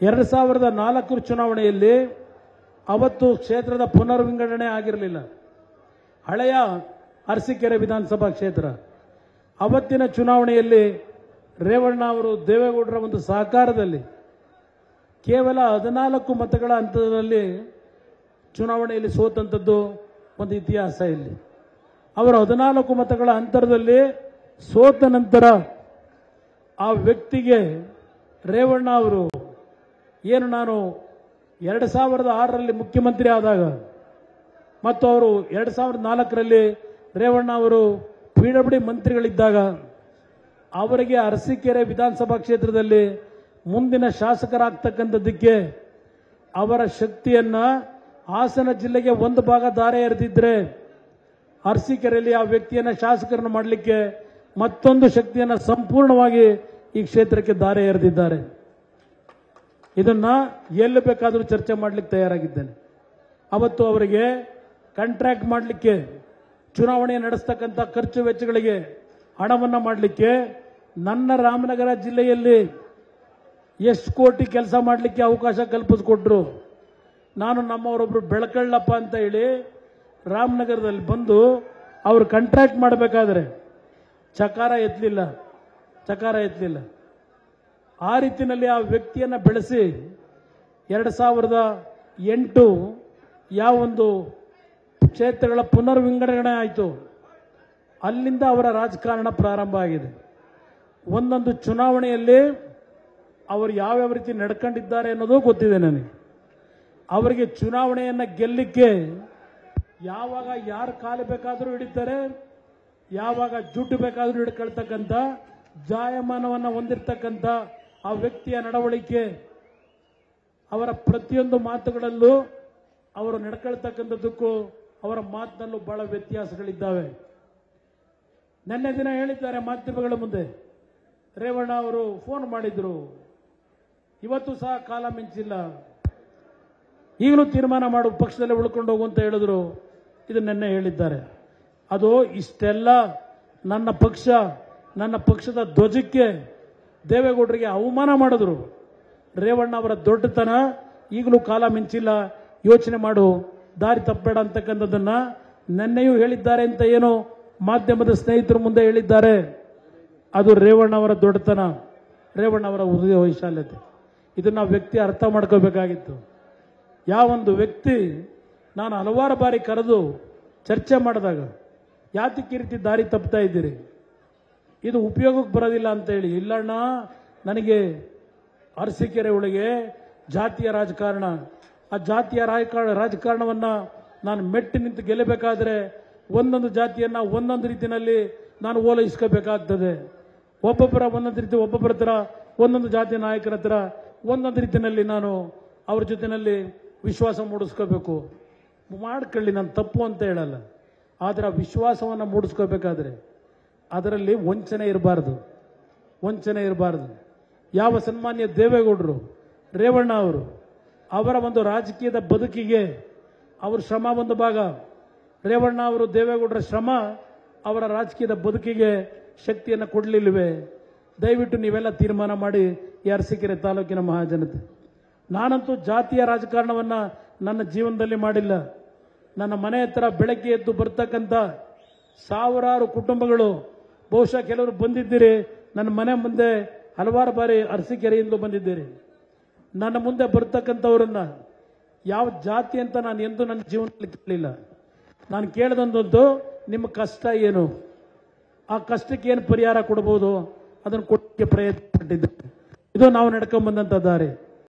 ಎರಡು ಸಾವಿರದ ನಾಲ್ಕರ ಚುನಾವಣೆಯಲ್ಲಿ ಅವತ್ತು ಕ್ಷೇತ್ರದ ಪುನರ್ವಿಂಗಡಣೆ ಆಗಿರಲಿಲ್ಲ. ಹಳೆಯ ಅರಸೀಕೆರೆ ವಿಧಾನಸಭಾ ಕ್ಷೇತ್ರ. ಅವತ್ತಿನ ಚುನಾವಣೆಯಲ್ಲಿ ರೇವಣ್ಣ ಅವರು ದೇವೇಗೌಡರ ಒಂದು ಸಹಕಾರದಲ್ಲಿ ಕೇವಲ ಹದಿನಾಲ್ಕು ಮತಗಳ ಹಂತದಲ್ಲಿ ಚುನಾವಣೆಯಲ್ಲಿ ಸೋತಂಥದ್ದು ಒಂದು ಇತಿಹಾಸ ಇಲ್ಲಿ. ಅವರು ಹದಿನಾಲ್ಕು ಮತಗಳ ಅಂತರದಲ್ಲಿ ಸೋತ ನಂತರ ಆ ವ್ಯಕ್ತಿಗೆ ರೇವಣ್ಣ ಅವರು ಏನು ನಾನು ಎರಡು ಸಾವಿರದ ಆರರಲ್ಲಿ ಮುಖ್ಯಮಂತ್ರಿ ಆದಾಗ ಮತ್ತು ಅವರು ಎರಡು ಸಾವಿರದ ನಾಲ್ಕರಲ್ಲಿ ರೇವಣ್ಣ ಅವರು ಪಿ ಡಬ್ಲ್ಯೂ ಮಂತ್ರಿಗಳಿದ್ದಾಗ ಅವರಿಗೆ ಅರಸೀಕೆರೆ ವಿಧಾನಸಭಾ ಕ್ಷೇತ್ರದಲ್ಲಿ ಮುಂದಿನ ಶಾಸಕರಾಗ್ತಕ್ಕಂಥದ್ದಕ್ಕೆ ಅವರ ಶಕ್ತಿಯನ್ನು ಹಾಸನ ಜಿಲ್ಲೆಗೆ ಒಂದು ಭಾಗ ದಾರೆ ಎರೆದಿದ್ದರೆ ಅರಸೀಕೆರೆಯಲ್ಲಿ ಆ ವ್ಯಕ್ತಿಯನ್ನು ಶಾಸಕರನ್ನು ಮಾಡಲಿಕ್ಕೆ ಮತ್ತೊಂದು ಶಕ್ತಿಯನ್ನು ಸಂಪೂರ್ಣವಾಗಿ ಈ ಕ್ಷೇತ್ರಕ್ಕೆ ದಾರೆ ಎರೆದಿದ್ದಾರೆ. ಇದನ್ನ ಎಲ್ಲಿ ಬೇಕಾದರೂ ಚರ್ಚೆ ಮಾಡಲಿಕ್ಕೆ ತಯಾರಾಗಿದ್ದೇನೆ. ಅವತ್ತು ಅವರಿಗೆ ಕಾಂಟ್ರಾಕ್ಟ್ ಮಾಡಲಿಕ್ಕೆ, ಚುನಾವಣೆ ನಡೆಸ್ತಕ್ಕಂಥ ಖರ್ಚು ವೆಚ್ಚಗಳಿಗೆ ಹಣವನ್ನು ಮಾಡಲಿಕ್ಕೆ ನನ್ನ ರಾಮನಗರ ಜಿಲ್ಲೆಯಲ್ಲಿ ಎಷ್ಟು ಕೋಟಿ ಕೆಲಸ ಮಾಡಲಿಕ್ಕೆ ಅವಕಾಶ ಕಲ್ಪಿಸಿಕೊಟ್ರು. ನಾನು ನಮ್ಮವರೊಬ್ಬರು ಬೆಳಕಳ್ಳಪ್ಪ ಅಂತ ಹೇಳಿ ರಾಮನಗರದಲ್ಲಿ ಬಂದು ಅವರು ಕಾಂಟ್ರಾಕ್ಟ್ ಮಾಡಬೇಕಾದ್ರೆ ಚಕಾರ ಎತ್ತಲಿಲ್ಲ ಚಕಾರ ಎತ್ತಲಿಲ್ಲ ಆ ರೀತಿಯಲ್ಲಿ ಆ ವ್ಯಕ್ತಿಯನ್ನು ಬೆಳೆಸಿ ಎರಡು ಸಾವಿರದ ಎಂಟು ಯಾವೊಂದು ಕ್ಷೇತ್ರಗಳ ಪುನರ್ವಿಂಗಡಣೆ ಆಯಿತು. ಅಲ್ಲಿಂದ ಅವರ ರಾಜಕಾರಣ ಪ್ರಾರಂಭ ಆಗಿದೆ. ಒಂದೊಂದು ಚುನಾವಣೆಯಲ್ಲಿ ಅವರು ಯಾವ್ಯಾವ ರೀತಿ ನಡ್ಕೊಂಡಿದ್ದಾರೆ ಅನ್ನೋದು ಗೊತ್ತಿದೆ ನನಗೆ. ಅವರಿಗೆ ಚುನಾವಣೆಯನ್ನು ಗೆಲ್ಲಲಿಕ್ಕೆ ಯಾವಾಗ ಯಾರು ಕಾಲು ಬೇಕಾದರೂ ಹಿಡಿತಾರೆ, ಯಾವಾಗ ಜುಟ್ಟು ಬೇಕಾದರೂ ಹಿಡ್ಕೊಳ್ತಕ್ಕಂಥ ಜಾಯಮಾನವನ್ನು ಹೊಂದಿರತಕ್ಕಂಥ ಆ ವ್ಯಕ್ತಿಯ ನಡವಳಿಕೆ, ಅವರ ಪ್ರತಿಯೊಂದು ಮಾತುಗಳಲ್ಲೂ ಅವರು ನಡ್ಕೊಳ್ತಕ್ಕಂಥದ್ದಕ್ಕೂ ಅವರ ಮಾತಿನಲ್ಲೂ ಬಹಳ ವ್ಯತ್ಯಾಸಗಳಿದ್ದಾವೆ. ನಿನ್ನೆ ದಿನ ಹೇಳಿದ್ದಾರೆ ಮಾಧ್ಯಮಗಳ ಮುಂದೆ. ರೇವಣ್ಣ ಅವರು ಫೋನ್ ಮಾಡಿದ್ರು. ಇವತ್ತು ಸಹ ಕಾಲ ಮಿಂಚಿಲ್ಲ. ಈಗಲೂ ತೀರ್ಮಾನ ಮಾಡು, ಪಕ್ಷದಲ್ಲೇ ಉಳ್ಕೊಂಡು ಹೋಗು ಅಂತ ಹೇಳಿದ್ರು. ಇದು ನಿನ್ನೆ ಹೇಳಿದ್ದಾರೆ. ಅದು ಇಷ್ಟೆಲ್ಲ ನನ್ನ ಪಕ್ಷ, ನನ್ನ ಪಕ್ಷದ ಧ್ವಜಕ್ಕೆ ದೇವೇಗೌಡರಿಗೆ ಅವಮಾನ ಮಾಡಿದ್ರು. ರೇವಣ್ಣ ಅವರ ದೊಡ್ಡತನ ಈಗಲೂ ಕಾಲ ಮಿಂಚಿಲ್ಲ. ಯೋಚನೆ ಮಾಡು. ದಾರಿ ತಪ್ಪಬೇಡ ಅಂತಕ್ಕಂಥದ್ದನ್ನ ನೆನ್ನೆಯೂ ಹೇಳಿದ್ದಾರೆ ಅಂತ ಏನು ಮಾಧ್ಯಮದ ಸ್ನೇಹಿತರ ಮುಂದೆ ಹೇಳಿದ್ದಾರೆ. ಅದು ರೇವಣ್ಣ ಅವರ ದೊಡ್ಡತನ. ರೇವಣ್ಣ ಅವರ ಹೃದಯ ವೈಶಾಲ್ಯತೆ. ಇದನ್ನ ವ್ಯಕ್ತಿ ಅರ್ಥ ಮಾಡ್ಕೋಬೇಕಾಗಿತ್ತು. ಯಾವ ಒಂದು ವ್ಯಕ್ತಿ ನಾನು ಹಲವಾರು ಬಾರಿ ಕರೆದು ಚರ್ಚೆ ಮಾಡಿದಾಗ, ಯಾತಕ್ಕೆ ರೀತಿ ದಾರಿ ತಪ್ತಾ ಇದ್ದೀರಿ? ಇದು ಉಪಯೋಗಕ್ಕೆ ಬರೋದಿಲ್ಲ ಅಂತ ಹೇಳಿ ಇಲ್ಲಣ್ಣ, ನನಗೆ ಅರಸಿಕೆರೆ ಒಳಗೆ ಜಾತಿಯ ರಾಜಕಾರಣ, ಆ ಜಾತಿಯ ರಾಜಕಾರಣ, ರಾಜಕಾರಣವನ್ನು ನಾನು ಮೆಟ್ಟಿ ನಿಂತು ಗೆಲ್ಲಬೇಕಾದ್ರೆ ಒಂದೊಂದು ಜಾತಿಯನ್ನು ಒಂದೊಂದು ರೀತಿಯಲ್ಲಿ ನಾನು ಓಲೈಸ್ಕೋಬೇಕಾಗ್ತದೆ. ಒಬ್ಬೊಬ್ಬರ ಒಂದೊಂದು ರೀತಿ, ಒಬ್ಬೊಬ್ಬರ ಹತ್ರ, ಒಂದೊಂದು ಜಾತಿ ನಾಯಕರ ಹತ್ರ ಒಂದೊಂದು ರೀತಿಯಲ್ಲಿ ನಾನು ಅವ್ರ ಜೊತೆಯಲ್ಲಿ ವಿಶ್ವಾಸ ಮೂಡಿಸ್ಕೋಬೇಕು. ಮಾಡ್ಕೊಳ್ಳಿ, ನಾನು ತಪ್ಪು ಅಂತ ಹೇಳಲ್ಲ. ಆದರೆ ಆ ವಿಶ್ವಾಸವನ್ನು ಮೂಡಿಸ್ಕೋಬೇಕಾದ್ರೆ ಅದರಲ್ಲಿ ವಂಚನೆ ಇರಬಾರ್ದು. ವಂಚನೆ ಇರಬಾರ್ದು. ಯಾವ ಸನ್ಮಾನ್ಯ ದೇವೇಗೌಡರು, ರೇವಣ್ಣ ಅವರು, ಅವರ ಒಂದು ರಾಜಕೀಯದ ಬದುಕಿಗೆ ಅವ್ರ ಶ್ರಮ ಒಂದು ಭಾಗ. ರೇವಣ್ಣ ಅವರು, ದೇವೇಗೌಡರ ಶ್ರಮ ಅವರ ರಾಜಕೀಯದ ಬದುಕಿಗೆ ಶಕ್ತಿಯನ್ನು ಕೊಡಲಿಲ್ವೇ? ದಯವಿಟ್ಟು ನೀವೆಲ್ಲ ತೀರ್ಮಾನ ಮಾಡಿ ಈ ಅರಸೀಕೆರೆ ತಾಲೂಕಿನ ಮಹಾಜನತೆ. ನಾನಂತೂ ಜಾತಿಯ ರಾಜಕಾರಣವನ್ನ ನನ್ನ ಜೀವನದಲ್ಲಿ ಮಾಡಿಲ್ಲ. ನನ್ನ ಮನೆ ಹತ್ರ ಬೆಳಗ್ಗೆ ಎದ್ದು ಬರ್ತಕ್ಕಂಥ ಸಾವಿರಾರು ಕುಟುಂಬಗಳು ಬಹುಶಃ ಕೆಲವರು ಬಂದಿದ್ದೀರಿ. ನನ್ನ ಮನೆ ಮುಂದೆ ಹಲವಾರು ಬಾರಿ ಅರಸಿಕೆರೆಯಿಂದ ಬಂದಿದ್ದೀರಿ. ನನ್ನ ಮುಂದೆ ಬರ್ತಕ್ಕಂಥವ್ರನ್ನ ಯಾವ ಜಾತಿ ಅಂತ ನಾನು ಎಂದೂ ನನ್ನ ಜೀವನದಲ್ಲಿ ಕೇಳಲಿಲ್ಲ. ನಾನು ಕೇಳಿದಂಥದ್ದು, ನಿಮ್ಮ ಕಷ್ಟ ಏನು? ಆ ಕಷ್ಟಕ್ಕೆ ಏನು ಪರಿಹಾರ ಕೊಡಬಹುದು ಅದನ್ನು ಕೊಡೋಕ್ಕೆ ಪ್ರಯತ್ನ ಪಟ್ಟಿದ್ದೆ ಇದು ನಾವು ನಡ್ಕೊಂಡ್ ಬಂದಂತ ದಾರಿ.